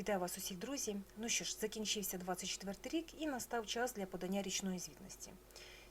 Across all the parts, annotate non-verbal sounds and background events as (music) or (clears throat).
Вітаю вас усіх, друзі. Ну що ж, закінчився 24 рік і настав час для подання річної звітності.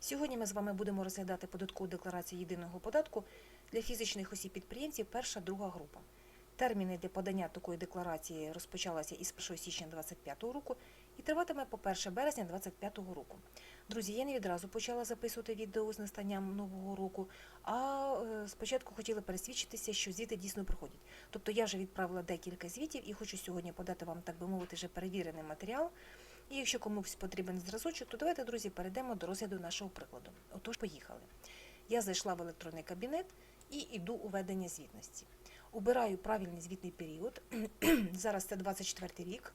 Сьогодні ми з вами будемо розглядати податкову декларацію єдиного податку для фізичних осіб-підприємців перша друга група. Терміни для подання такої декларації розпочалися із 1 січня 2025 року і триватиме по 1 березня 2025 року. Друзі, я не відразу почала записувати відео з настанням нового року, а е, спочатку хотіла пересвідчитися, що звіти дійсно проходять. Тобто я вже відправила декілька звітів і хочу сьогодні подати вам, так би мовити, вже перевірений матеріал. І якщо комусь потрібен зразочок, то давайте, друзі, перейдемо до розгляду нашого прикладу. Отож, поїхали. Я зайшла в електронний кабінет і йду у ведення звітності. Обираю правильний звітний період. (clears throat) Зараз це 24 рік.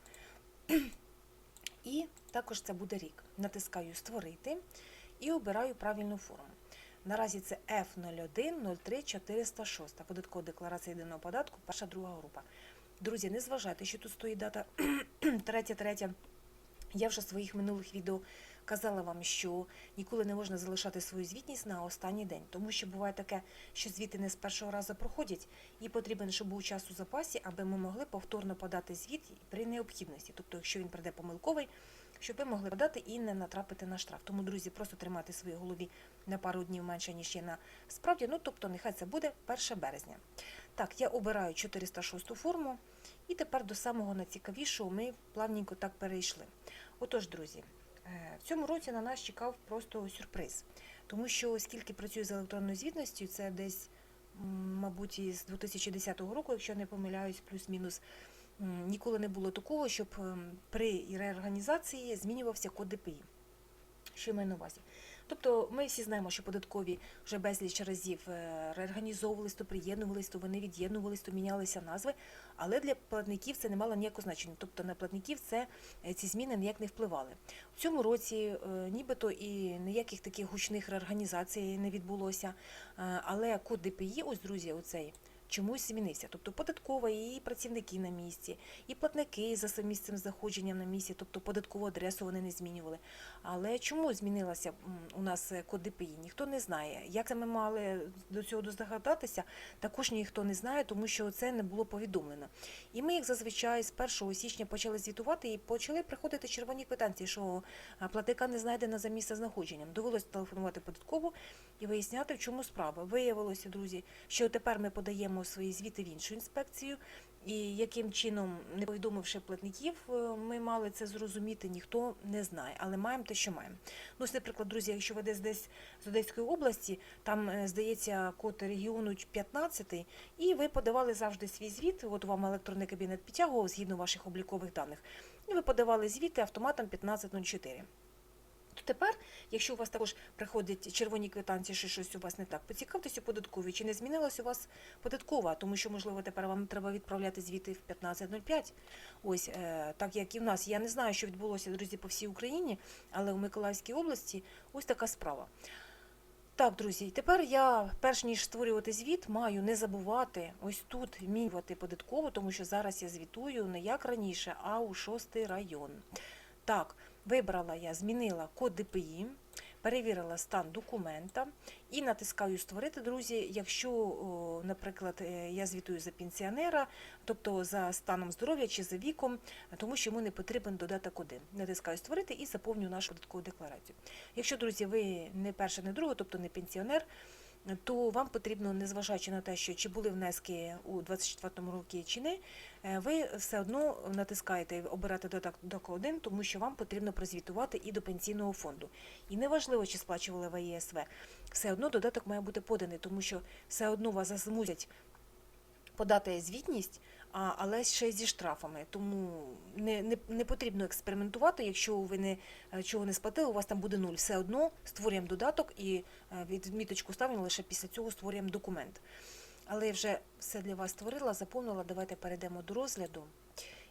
І також це буде рік. Натискаю Створити і обираю правильну форму. Наразі це F01 03 406, податкова декларація єдиного податку, перша друга група. Друзі, не зважайте, що тут стоїть дата (clears throat) третя, третя. Я вже в своїх минулих відео казала вам, що ніколи не можна залишати свою звітність на останній день, тому що буває таке, що звіти не з першого разу проходять, і потрібен, щоб був час у запасі, аби ми могли повторно подати звіт при необхідності. Тобто, якщо він прийде помилковий, щоб ви могли подати і не натрапити на штраф. Тому, друзі, просто тримати в своїй голові на пару днів менше, ніж є на справді. Ну, тобто, нехай це буде 1 березня. Так, я обираю 406 форму, і тепер до самого найцікавішого ми плавненько так перейшли. Отож, друзі, в цьому році на нас чекав просто сюрприз, тому що оскільки працюю з електронною звітністю, це десь, мабуть, із 2010 року, якщо не помиляюсь, плюс-мінус, ніколи не було такого, щоб ем, при реорганізації змінювався код ДПІ. Що я маю на увазі? Тобто ми всі знаємо, що податкові вже безліч разів е, реорганізовувались, то приєднувались, то вони від'єднувались, то мінялися назви, але для платників це не мало ніякого значення. Тобто на платників це е, ці зміни ніяк не впливали. У цьому році е, нібито і ніяких таких гучних реорганізацій не відбулося, але код ДПІ, ось друзі, оцей. Чомусь змінився, тобто податкова і працівники на місці, і платники за самим місцем знаходження на місці, тобто податкову адресу вони не змінювали. Але чому змінилася у нас е, код ДПІ? Ніхто не знає. Як ми мали до цього здогадатися, також ніхто не знає, тому що це не було повідомлено. І ми, як зазвичай, з 1 січня почали звітувати і почали приходити червоні квитанції, що платника не знайдено за місце знаходженням. Довелося телефонувати податкову і виясняти, в чому справа. Виявилося, друзі, що тепер ми подаємо свої звіти в іншу інспекцію. І яким чином, не повідомивши платників, е, ми мали це зрозуміти, ніхто не знає, але маємо те, що маємо. Ну, ось, наприклад, друзі, якщо ви десь десь з Одеської області, там е, здається код регіону 15, і ви подавали завжди свій звіт. От вам електронний кабінет підтягував згідно ваших облікових даних. І ви подавали звіти автоматом 1504. То тепер, якщо у вас також приходять червоні квитанції, що щось у вас не так, поцікавтеся у податковій, чи не змінилась у вас податкова, тому що, можливо, тепер вам треба відправляти звіти в 15.05. Ось е, так як і в нас. Я не знаю, що відбулося, друзі, по всій Україні, але у Миколаївській області ось така справа. Так, друзі, тепер я, перш ніж створювати звіт, маю не забувати ось тут змінювати податково, тому що зараз я звітую не як раніше, а у шостий район. Так, вибрала я, змінила код ДПІ, перевірила стан документа і натискаю Створити, друзі. Якщо, наприклад, е, я звітую за пенсіонера, тобто за станом здоров'я чи за віком, тому що йому не потрібен додаток 1. Натискаю Створити і заповню нашу податкову декларацію. Якщо, друзі, ви не перша, не друга, тобто не пенсіонер, то вам потрібно, незважаючи на те, що чи були внески у 24-му році чи не, е, ви все одно натискаєте обирати додаток 1, тому що вам потрібно прозвітувати і до пенсійного фонду. І неважливо, чи сплачували ви ЄСВ, все одно додаток має бути поданий, тому що все одно вас змусять подати звітність, але ще зі штрафами. Тому не, не, не потрібно експериментувати. Якщо ви не е, чого не сплатили, у вас там буде нуль. Все одно створюємо додаток і е, відміточку ставимо лише після цього створюємо документ. Але я вже все для вас створила, заповнила. Давайте перейдемо до розгляду.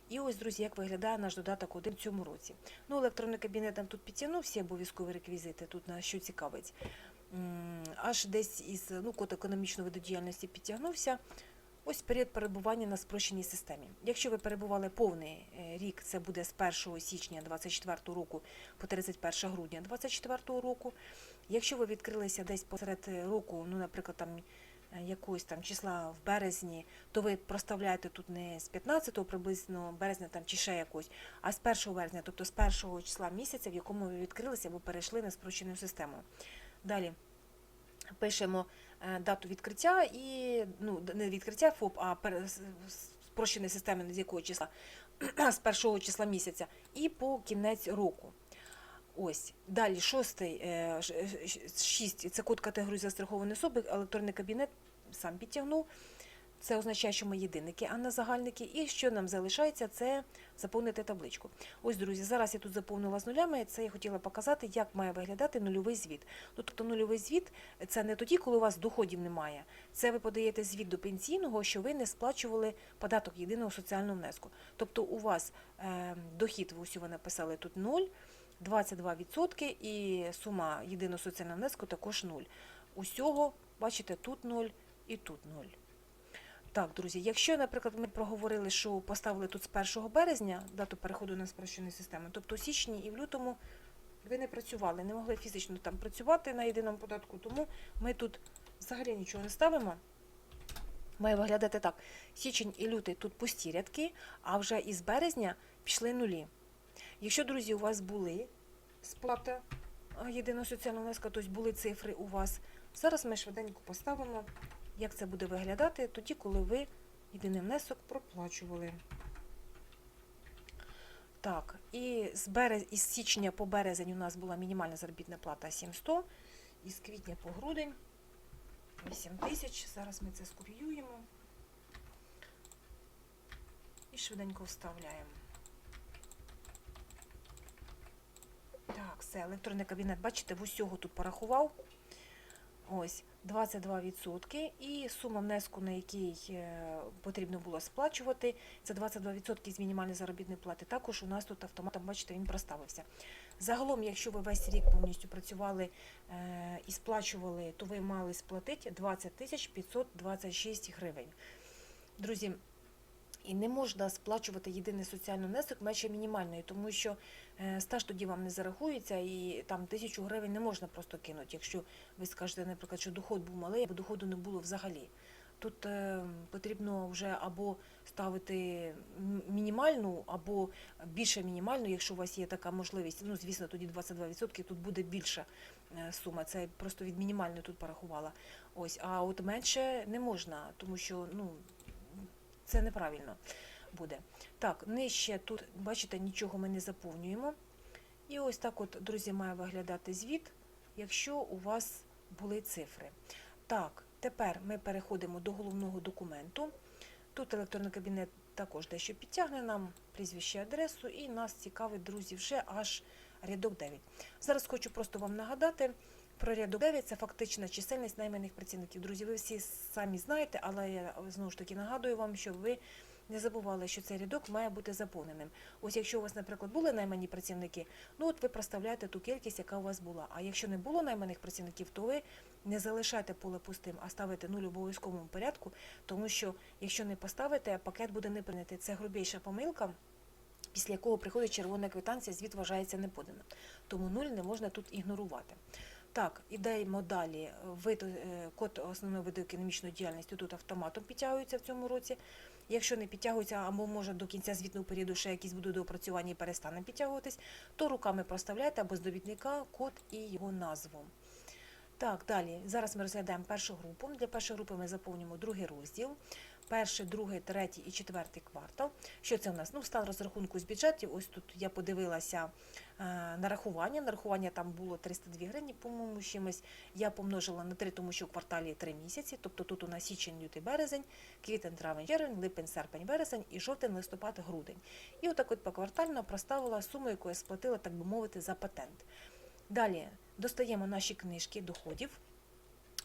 І ось, друзі, як виглядає наш додаток один в цьому році. Ну, електронний кабінет нам тут підтягнув всі обов'язкові реквізити, тут нас що цікавить. Аж десь із ну, код економічної видодіяльності підтягнувся. Ось період перебування на спрощеній системі. Якщо ви перебували повний е, рік, це буде з 1 січня 2024 року по 31 грудня 2024 року. Якщо ви відкрилися десь посеред року, ну, наприклад, там е, якогось там числа в березні, то ви проставляєте тут не з 15 приблизно березня там чи ще якось, а з 1 березня, тобто з першого числа місяця, в якому ви відкрилися або перейшли на спрощену систему. Далі пишемо е, дату відкриття і ну, не відкриття ФОП, а спрощеної системи з якого числа (clears throat) з першого числа місяця і по кінець року. Ось далі шостий, е, е, шість це код категорії застрахованої особи, електронний кабінет сам підтягнув. Це означає, що ми єдинники, а не загальники. І що нам залишається, це заповнити табличку. Ось, друзі, зараз я тут заповнила з нулями. Це я хотіла показати, як має виглядати нульовий звіт. Ну, тобто нульовий звіт це не тоді, коли у вас доходів немає. Це ви подаєте звіт до пенсійного, що ви не сплачували податок єдиного соціального внеску. Тобто у вас е, дохід, ви усього написали тут 0, 22% і сума єдиного соціального внеску також 0. Усього, бачите, тут 0 і тут 0. Так, друзі, якщо, наприклад, ми проговорили, що поставили тут з 1 березня дату переходу на спрощену систему, тобто у січні і в лютому ви не працювали, не могли фізично там працювати на єдиному податку, тому ми тут взагалі нічого не ставимо. Має виглядати так. Січень і лютий тут пусті рядки, а вже із березня пішли нулі. Якщо, друзі, у вас були сплата єдиного соціального внеску, тобто були цифри у вас, зараз ми швиденько поставимо, як це буде виглядати тоді, коли ви єдиний внесок проплачували. Так, і з, берез... із січня по березень у нас була мінімальна заробітна плата 700, із квітня по грудень 8 тисяч. Зараз ми це скопіюємо і швиденько вставляємо. Так, все, електронний кабінет, бачите, в усього тут порахував. Ось 22% і сума внеску, на який е, потрібно було сплачувати, це 22% з мінімальної заробітної плати. Також у нас тут автоматом, бачите, він проставився. Загалом, якщо ви весь рік повністю працювали е, і сплачували, то ви мали сплатити 20 тисяч 526 гривень. Друзі, і не можна сплачувати єдиний соціальний внесок менше мінімальної, тому що е, стаж тоді вам не зарахується, і там тисячу гривень не можна просто кинути, якщо ви скажете, наприклад, що доход був малий, або доходу не було взагалі. Тут е, потрібно вже або ставити мінімальну, або більше мінімальну, якщо у вас є така можливість. Ну, звісно, тоді 22%, тут буде більша е, сума. Це просто від мінімальної тут порахувала. Ось, а от менше не можна, тому що ну, це неправильно буде. Так, нижче тут, бачите, нічого ми не заповнюємо. І ось так, от, друзі, має виглядати звіт, якщо у вас були цифри. Так, тепер ми переходимо до головного документу. Тут електронний кабінет також дещо підтягне нам прізвище, адресу, і нас цікавить, друзі, вже аж рядок 9. Зараз хочу просто вам нагадати про рядок 9 це фактична чисельність найманих працівників. Друзі, ви всі самі знаєте, але я знову ж таки нагадую вам, щоб ви не забували, що цей рядок має бути заповненим. Ось якщо у вас, наприклад, були наймані працівники, ну от ви проставляєте ту кількість, яка у вас була. А якщо не було найманих працівників, то ви не залишайте поле пустим, а ставите нуль в обов'язковому порядку, тому що якщо не поставите, пакет буде не прийнятий. Це грубіша помилка. Після якого приходить червона квитанція, звіт вважається неподаним. Тому нуль не можна тут ігнорувати. Так, ідемо далі. Вид, е, код основного виду економічної діяльності тут автоматом підтягується в цьому році. Якщо не підтягується, або може до кінця звітного періоду ще якісь будуть доопрацювання і перестане підтягуватись, то руками проставляйте або з довідника код і його назву. Так, далі. Зараз ми розглядаємо першу групу. Для першої групи ми заповнюємо другий розділ. Перший, другий, третій і четвертий квартал. Що це у нас? Ну, стан розрахунку з бюджетів. Ось тут я подивилася е, нарахування. Нарахування там було 302 гривні, по-моєму, чимось. Я помножила на 3, тому що в кварталі 3 місяці. Тобто тут у нас січень, лютий, березень, квітень, травень, червень, липень, серпень, вересень і жовтень, листопад, грудень. І отак от поквартально проставила суму, яку я сплатила, так би мовити, за патент. Далі достаємо наші книжки доходів.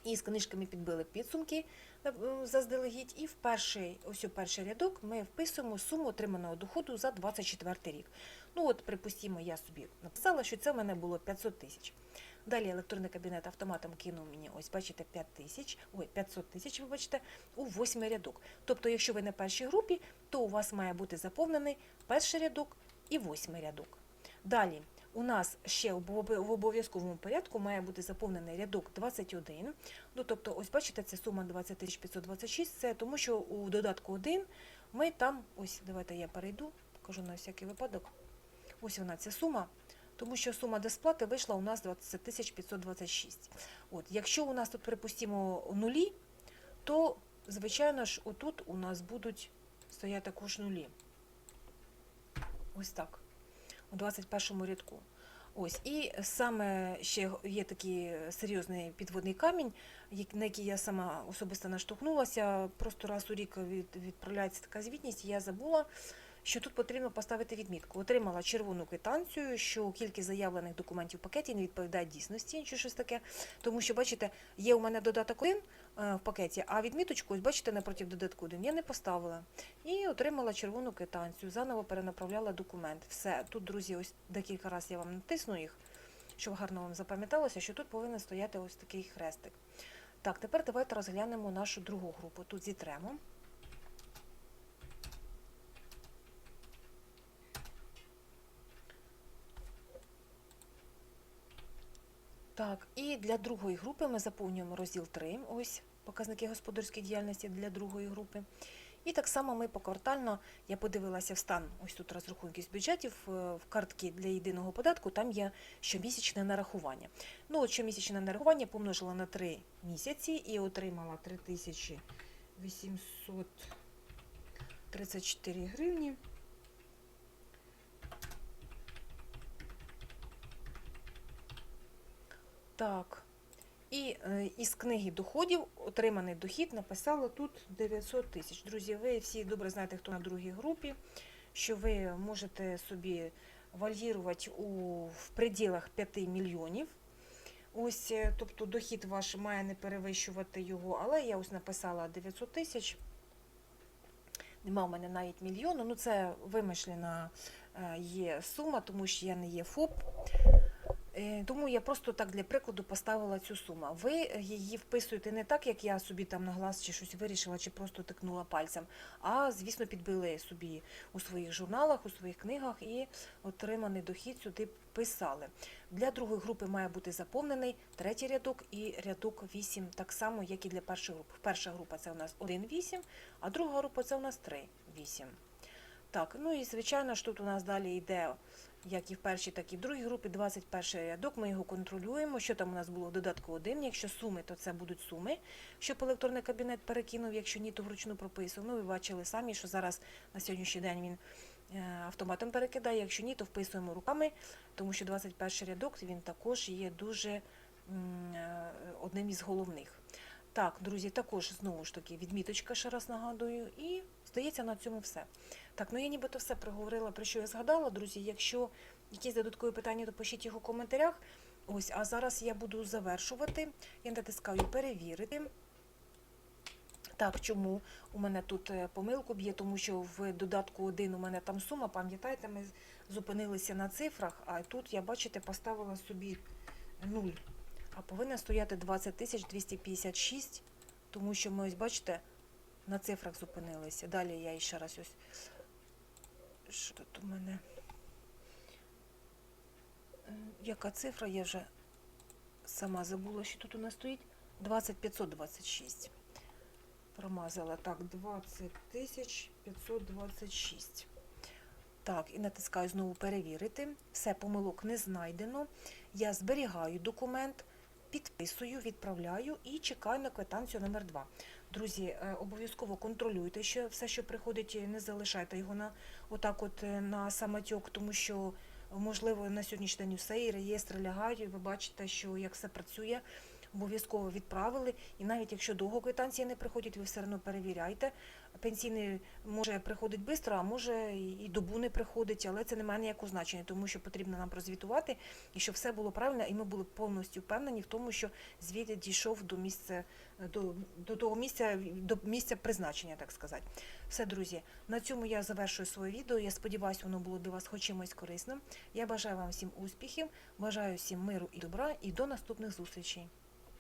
І з книжками підбили підсумки е, заздалегідь. І в перший, ось у перший рядок ми вписуємо суму отриманого доходу за 24 рік. Ну от, припустимо, я собі написала, що це в мене було 500 тисяч. Далі електронний кабінет автоматом кинув мені, ось бачите, 5 тисяч, ой, 500 тисяч, вибачте, у восьмий рядок. Тобто, якщо ви на першій групі, то у вас має бути заповнений перший рядок і восьмий рядок. Далі, у нас ще в обов'язковому порядку має бути заповнений рядок 21. Ну, тобто, ось бачите, це сума 20 526, це тому що у додатку 1 ми там, ось давайте я перейду, покажу на всякий випадок. Ось вона ця сума, тому що сума до сплати вийшла у нас 20 526. От, якщо у нас тут, припустимо, нулі, то, звичайно ж, отут у нас будуть стоять також нулі. Ось так. У 21 рядку. Ось, і саме ще є такий серйозний підводний камінь, на який я сама особисто наштовхнулася. Просто раз у рік від, відправляється така звітність, я забула, що тут потрібно поставити відмітку. Отримала червону квитанцію, що кількість заявлених документів в пакеті не відповідає дійсності, чи щось таке. Тому що, бачите, є у мене додаток 1 е, в пакеті, а відміточку, ось бачите, напроти додатку 1 я не поставила. І отримала червону квитанцію, заново перенаправляла документ. Все, тут, друзі, ось декілька разів я вам натисну їх, щоб гарно вам запам'яталося, що тут повинен стояти ось такий хрестик. Так, тепер давайте розглянемо нашу другу групу. Тут зітремо. Так, і для другої групи ми заповнюємо розділ 3, ось показники господарської діяльності для другої групи. І так само ми поквартально, я подивилася в стан, ось тут розрахунки з бюджетів, е, в картки для єдиного податку, там є щомісячне нарахування. Ну, от щомісячне нарахування помножила на 3 місяці і отримала 3834 гривні. Так. І е, із книги доходів отриманий дохід написала тут 900 тисяч. Друзі, ви всі добре знаєте, хто на другій групі, що ви можете собі вальгірувати у, в пределах 5 мільйонів. Ось, е, тобто дохід ваш має не перевищувати його, але я ось написала 900 тисяч. Нема в мене навіть мільйону. Ну, це вимишлена е, є сума, тому що я не є ФОП. Е, Тому я просто так для прикладу поставила цю суму. Ви її вписуєте не так, як я собі там на глаз чи щось вирішила, чи просто тикнула пальцем, а звісно підбили собі у своїх журналах, у своїх книгах і отриманий дохід сюди писали. Для другої групи має бути заповнений третій рядок і рядок 8, так само, як і для першої групи. Перша група це у нас 1,8, а друга група це у нас 3,8. Так, ну і звичайно ж тут у нас далі йде, як і в першій, так і в другій групі, 21 рядок. Ми його контролюємо. Що там у нас було додатку 1. Якщо суми, то це будуть суми, щоб електронний кабінет перекинув, якщо ні, то вручну прописував. Ну, ви бачили самі, що зараз на сьогоднішній день він е, автоматом перекидає. Якщо ні, то вписуємо руками, тому що 21 рядок він також є дуже е, одним із головних. Так, друзі, також знову ж таки відміточка, ще раз нагадую, і здається на цьому все. Так, ну я нібито все проговорила, про що я згадала, друзі. Якщо якісь додаткові питання, то пишіть їх у коментарях. Ось, а зараз я буду завершувати. Я натискаю перевірити. Так, чому у мене тут е, помилку б'є, тому що в додатку 1 у мене там сума, пам'ятаєте, ми зупинилися на цифрах, а тут я, бачите, поставила собі 0. А повинна стояти 20 тисяч 256, тому що ми ось, бачите, на цифрах зупинилися. Далі я ще раз ось. Що тут у мене? Яка цифра? Я вже сама забула, що тут у нас стоїть. 20526. Промазала. Так, 20 526. Так, і натискаю знову перевірити. Все, помилок не знайдено. Я зберігаю документ, підписую, відправляю і чекаю на квитанцію номер 2. Друзі, е, обов'язково контролюйте, що все, що приходить, не залишайте його на отак, от е, на самотьок, тому що можливо на сьогоднішній день все і реєстри лягають. і Ви бачите, що як все працює. Обов'язково відправили, і навіть якщо довго квитанції не приходять, ви все одно перевіряйте. Пенсійний може приходить швидко, а може і добу не приходить, але це не має ніякого значення, тому що потрібно нам прозвітувати, і щоб все було правильно, і ми були повністю впевнені в тому, що звіт дійшов до місця до, до того місця, до місця призначення, так сказати. Все, друзі, на цьому я завершую своє відео. Я сподіваюся, воно було для вас хоч чимось корисним. Я бажаю вам всім успіхів, бажаю всім миру і добра, і до наступних зустрічей.